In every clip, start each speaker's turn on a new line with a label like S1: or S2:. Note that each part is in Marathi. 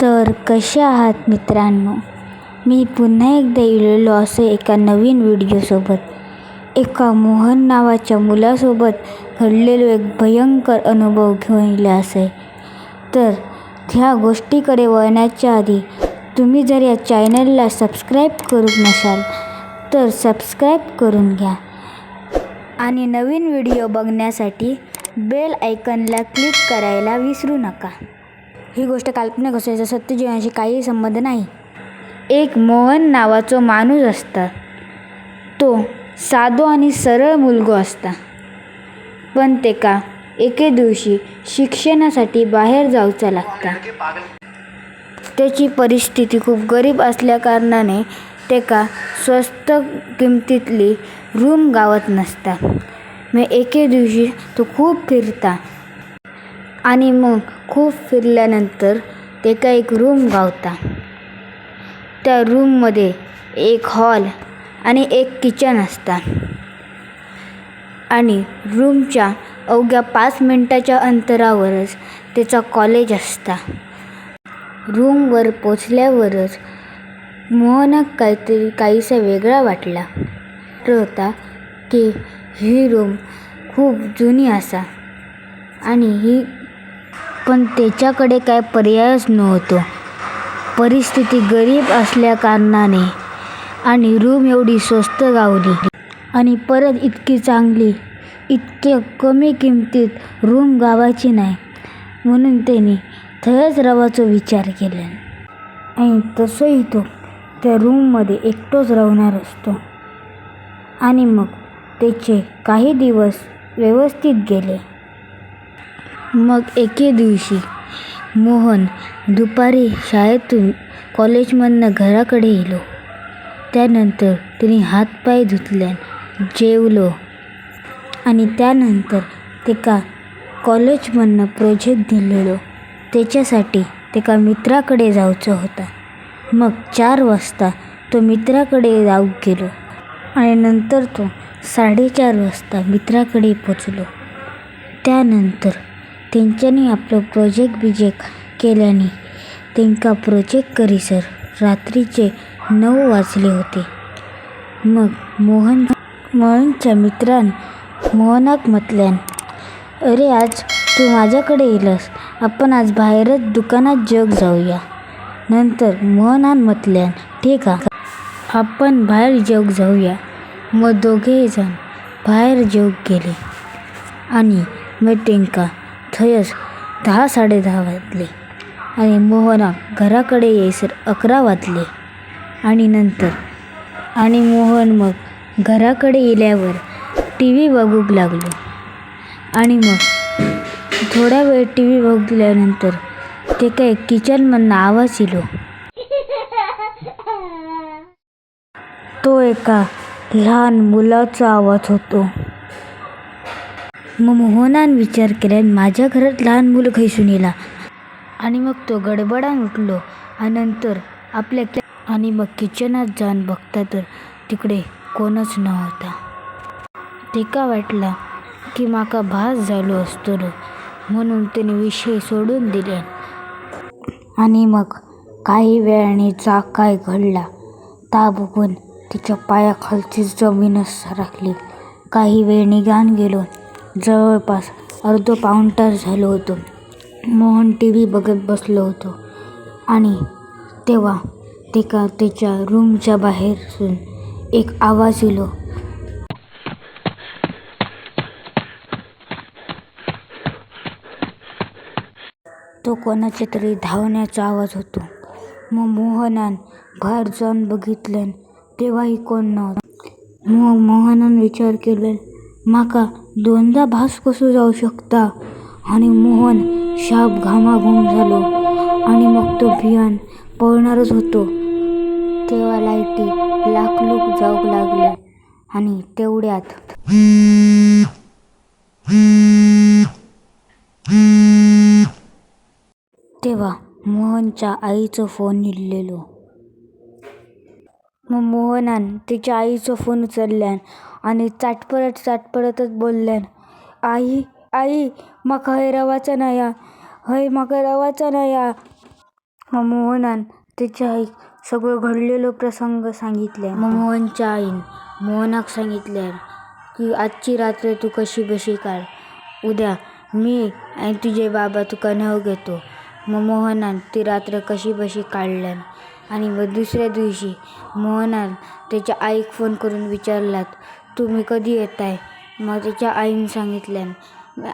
S1: तर कसे आहात मित्रांनो? मी पुन्हा एकदा इलेलो असे एका नवीन व्हिडिओसोबत. एका मोहन नावाच्या मुलासोबत घडलेलो एक भयंकर अनुभव घेऊन इला असे. तर ह्या गोष्टीकडे वळण्याच्या आधी तुम्ही जर या चॅनलला सबस्क्राईब करून नसाल तर सबस्क्राईब करून घ्या. आणि नवीन व्हिडिओ बघण्यासाठी बेल आयकनला क्लिक करायला विसरू नका. ही गोष्ट काल्पनिक असो याचा सत्य जीवनाशी काही संबंध नाही. एक मोहन नावाचो माणूस असता. तो साधो आणि सरळ मुलगो असता. पण तेका एके दिवशी शिक्षणासाठी बाहेर जावचा लागता. त्याची परिस्थिती खूप गरीब असल्या कारणाने तेका स्वस्त किमतीतली रूम गावत नसता. मग एके दिवशी तो खूप फिरता. आणि मग खूप फिरल्यानंतर तेका एक रूम गावता. त्या रूममध्ये एक हॉल आणि एक किचन असता. आणि रूमच्या अवघ्या पाच मिनटाच्या अंतरावरच त्याचा कॉलेज असता. रूमवर पोचल्यावरच मोहनक काहीतरी काहीसा वेगळा वाटला. होता की ही रूम खूप जुनी असा आणि ही पण त्याच्याकडे काय पर्यायच नव्हतो. परिस्थिती गरीब असल्या कारणाने आणि रूम एवढी स्वस्त गावली. आणि परत इतकी चांगली इतक्या कमी किमतीत रूम गावायची नाही म्हणून त्याने थंयच राहायचा विचार केला. आणि तसंही तो त्या रूममध्ये एकटोच राहणार असतो. आणि मग त्याचे काही दिवस व्यवस्थित गेले. मग एके दिवशी मोहन दुपारी शाळेतून कॉलेजमधनं घराकडे येलो त्यानंतर तिने हातपाय धुतल्यान जेवलो आणि त्यानंतर तेका कॉलेजमधनं प्रोजेक्ट दिलेलो. त्याच्यासाठी तेका मित्राकडे जाऊचा होता. मग चार वाजता तो मित्राकडे जाऊक गेलो आणि नंतर तो साडेचार वाजता मित्राकडे पोचलो. त्यानंतर तेंच्यानी आपलं प्रोजेक्ट बिजेक्ट केल्याने तेंका प्रोजेक्ट करीसर रात्रीचे नऊ वाजले होते. मग मोहन मोहनच्या मित्रान मोहनाक म्हटल्यान अरे आज तू माझ्याकडे येलस. आपण आज बाहेरच दुकानात जग जाऊया. नंतर मोहनान म्हटल्यान ठीक हा. आपण बाहेर जेवक जाऊया. मग दोघेजण बाहेर जेवक गेले. आणि मग तेंका थंयच दहा साडेदहा वाजले आणि मोहना घराकडे येईसर अकरा वाजले. आणि नंतर आणि मोहन मग घराकडे येल्यावर टी व्ही बघूक लागलो. आणि मग थोडा वेळ टी व्ही बघितल्यानंतर ते काय किचनमधनं आवाज इलो. तो एका लहान मुलाचा आवाज होतो. मग मोहनान विचार केल्यान माझ्या घरात लहान मुलं खैसून येला आणि मग तो गडबडान उठलो. आणि नंतर आपल्या आणि मग किचनात जाऊन बघता तर तिकडे कोणच नव्हता. तिका वाटला की माका भास झालो असतलो म्हणून त्याने विषय सोडून दिले. आणि मग काही वेळाने चाक काय घडला. ता बघून तिच्या पायाखालची जमीनच सरकली. काही वेळ निघान गेलो. जवळपास अर्धो पाऊण तास झालो होतो. मोहन टी. व्ही. बघत बसलो होतो आणि तेव्हा तेका त्याच्या रूमच्या बाहेरून एक आवाज इलो तो कोणाच्या तरी धावण्याचा आवाज होतो. मग मोहनान बाहेर जाऊन बघितल्यान तेव्हाही कोण नव्हता. मग मोहनान विचार केला माका दोनदा भास कसो जाऊ शकता? आणि मोहन शाप घामाघूम झालो आणि मग तो भियान पळणारच होतो. तेव्हा लाईटी लाखलूक जाऊक लागल्या आणि तेवढ्यात तेव्हा मोहनच्या आईचो फोन निघलेलो. मग मोहनान तिच्या आईचो फोन उचलल्यान आणि चाटपडत चाटपरतच बोलल्यान आई आई म्हाका हय रवाचा नाया हय म्हाका रवाचा नाया. मोहनान त्याच्या आईक सगळं घडलेलो प्रसंग सांगितले मग मोहनच्या आईन मोहनाक सांगितल्यान की आजची रात्र तू कशी बशी काढ उद्या मी आणि तुझे बाबा तुका न्हव घेतो. मग मोहनान ती रात्र कशी बशी काढल्यान? आणि मग दुसऱ्या दिवशी मोहनान त्याच्या आईक फोन करून विचारलात तुम्ही कधी येताय? मग त्याच्या आईनं सांगितल्यान.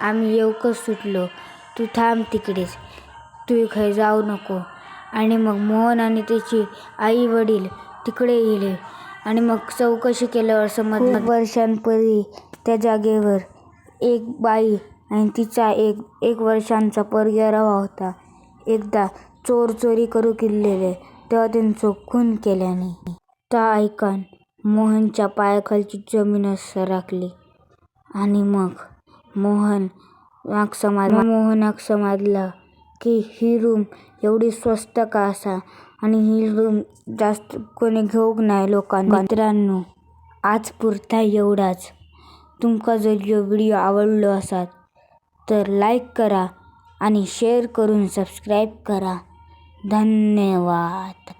S1: आम्ही येवकच सुटलो. तू थांब तिकडेच. तू खंय जाऊ नको. आणि मग मोहन आणि त्याची आई वडील तिकडे येले आणि मग चौकशी केल्यावर समजलं. वर्षांपूर्वी त्या जागेवर एक बाई आणि तिचा एक एक वर्षांचा पोरग्या रवा होता. एकदा चोर चोरी करू किल्लेले तेव्हा त्यांचो खून केल्याने. त्या ऐकान. मोहनच्या पायाखालची जमीन सरकली. आणि मग मोहन समाज मोहनाक समजला की ही रूम एवढी स्वस्त का असा? आणि ही रूम जास्त कोणी घेऊक नाही लोकांना. मित्रांनो आज पुरता एवढाच. तुमका जर ह्यो व्हिडिओ आवडलो आसात तर लाईक करा आणि शेअर करून सबस्क्राईब करा. धन्यवाद.